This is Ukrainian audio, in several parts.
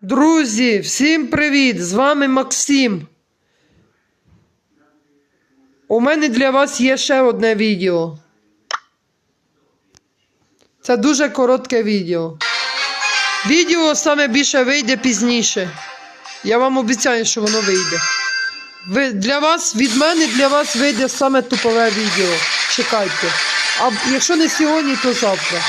Друзі, всім привіт! З вами Максим. У мене для вас є ще одне відео. Це дуже коротке відео. Відео саме більше вийде пізніше. Я вам обіцяю, що воно вийде. Ви, для вас, від мене для вас вийде саме тупове відео. Чекайте. А якщо не сьогодні, то завтра.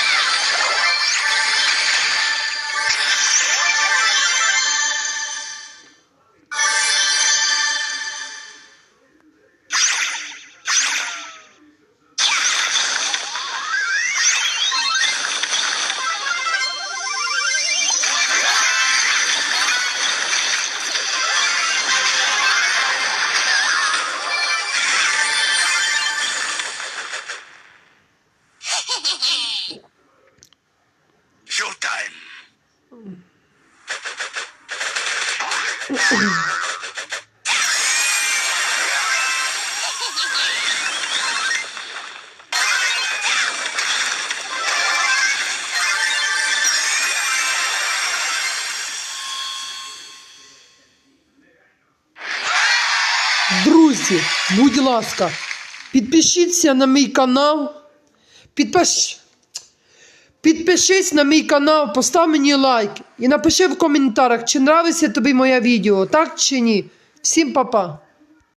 Друзі, будь ласка, підпишіться на мій канал. Підпиш... Підпишись на мій канал, постав мені лайк і напиши в коментарях, чи нравиться тобі моє відео, так чи ні. Всім па-па.